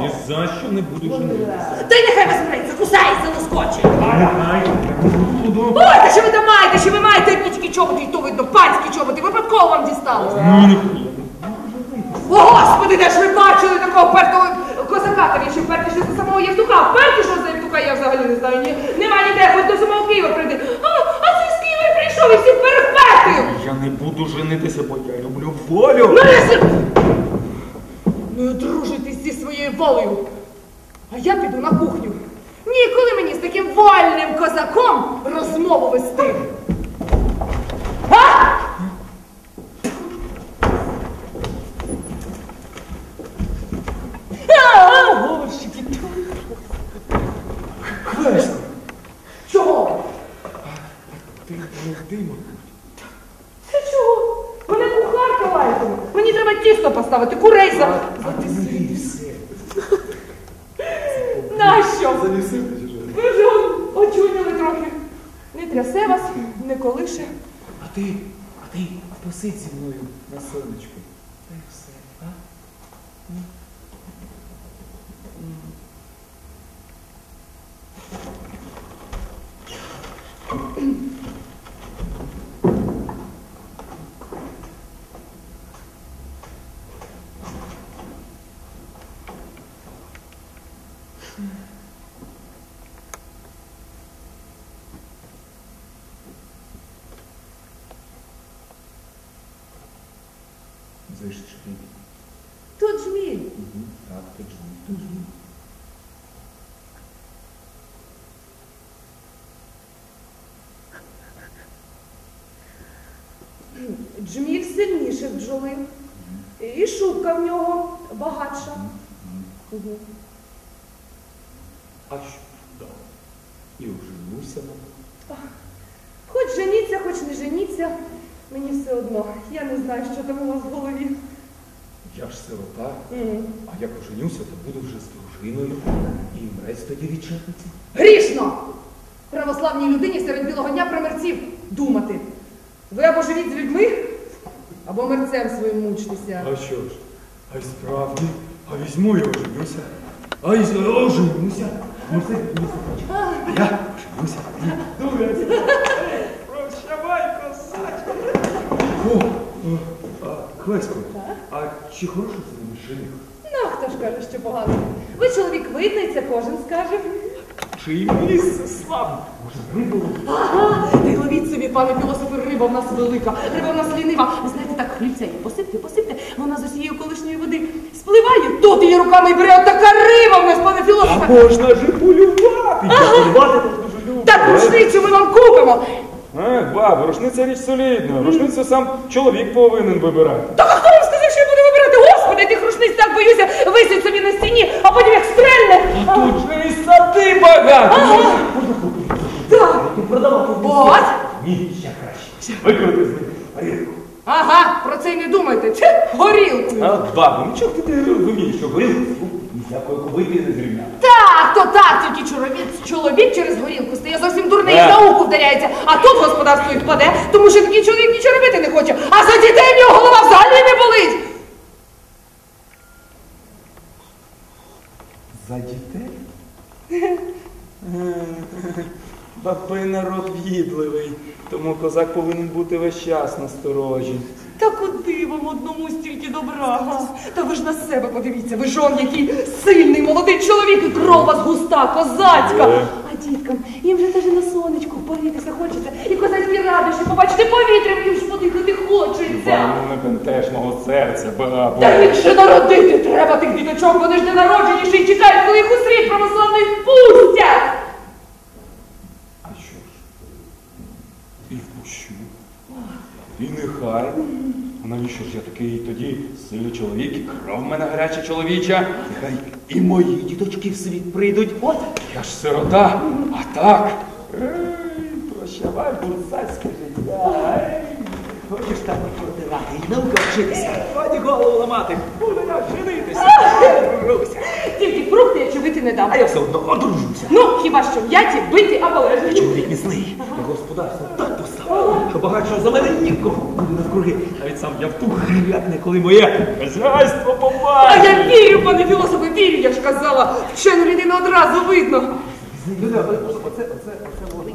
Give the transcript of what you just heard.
Ні за що не буду женитися. Та й нехай вас мреться, кусається, лоскоче. Ой, та що ви там маєте, що ви маєте етнічні чоботи, і то видно, панські чоботи, випадково вам дісталося. Ну, не хочу. О, господи, де ж ви бачили такого впертого козака, та він ще впертіше за самого Євтуха, впертішого за Євтуха я взагалі не знаю, ні, нема ніде, хоч до самого Києва прийди. А, а це з Києва й прийшов і всіх перехпертив. Я не буду женитися, бо я люблю волю. Ну, я Ну, одружуйтесь зі своєю волею. А я піду на кухню. Ніколи мені з таким вольним козаком розмову вести. А? Горщики. Чого? ти дима. Це чого? Мене кухарка лайтиме. Мені треба тісто поставити, курей за... Нащо? Ви вже очуняли трохи. Не трясе вас, не колише. А ти, а ти посидь зі мною на сонечку. Та й все, а? Угу. Точно. Джміль сильніший бджоли. І шубка в нього багатша. А що? Да. І оженуся. Хоч женіться, хоч не женіться, мені все одно. Я не знаю, що там у вас в голові. Я сирота, а як оженюся, то буду вже з дружиною. І мрець тоді відчепиться. Грішно! Православній людині серед білого дня про мерців думати. Ви або живіть з людьми, або мерцем своїм мучтеся. А що ж? А й справді, а візьму і оженюся. А й оженюся. Ну це не захоче. А я оженюся. Дурець. Прощавай, косаче. О, о, а, чи хороший це мені жених? Ну, хто ж каже, що погано. Ви чоловік видний, це кожен скаже. Чи місце славне? Може, рибу? Ага, ти ловіть собі, пане філософе, риба в нас велика, риба в нас лінива. Ви знаєте, так хлібця її посипте, посипте, вона з усієї колишньої води спливає, тут її руками й бере отака риба в нас, пане А філософе. можна ж полювати. Я полювати так дуже люблю. Так рушницю ми вам купимо. Ех, бабу, рушниця річ солідна. Рушницю сам чоловік повинен вибирати. Так а хто вам сказав, що я буду вибирати? Господи, тих рушниць так боюся, висить собі на стіні, а потім як стрельне. А, Тут же і сади багато. Ага. Так, Продавати. от. Ні, ще краще. Викрути з них горілку. Ага, про це й не думайте. Чи горілку. А от бабу, нічого ти не розумієш, що горілку ні з якої кубики не зрівняти. Так, то так, тільки чоловік, чоловік через горілку стає зовсім дурний, Е. науку вдаряється, а тут господарство і впаде, тому що такий чоловік нічого робити не хоче, а за дітей в нього голова взагалі не болить. За дітей? Баби народ в'їдливий, тому козак повинен бути весь час насторожі. Та куди вам одному стільки добра? Та ви ж на себе подивіться, ви ж он який сильний молодий чоловік, і кров вас густа, козацька. Е. А діткам, їм же теж на сонечку погрітися хочеться, і козацькі радощі побачити повітрям, їм ж подихати хочеться. Вам не бентеж мого серця, бабу. Та їх ще народити треба тих діточок, вони ж не народжені, ще й чекають, коли їх у світ православний впустять. А що ж? І впущу. І нехай. А навіщо ж я такий тоді сильний чоловік, і кров в мене гаряча чоловіча? Нехай і мої діточки в світ прийдуть. От, я ж сирота, а так. Ей, прощавай, бурсацьке життя. Ей. Хочеш там протирати і наука вчитися. Годі голову ламати. Буду я женитися. Тільки фрукти, якщо бити не дам. А я все одно одружуся. Ну, хіба що м'яті, биті або лежачі. Чоловік міцний. Господарство так поставив, що багатшого за мене нікого буде навкруги. Навіть сам я втух грякне, коли моє хазяйство А я вірю, пане філософе, вірю, я ж казала. Вчену людину одразу видно. Оце, оце, оце можна.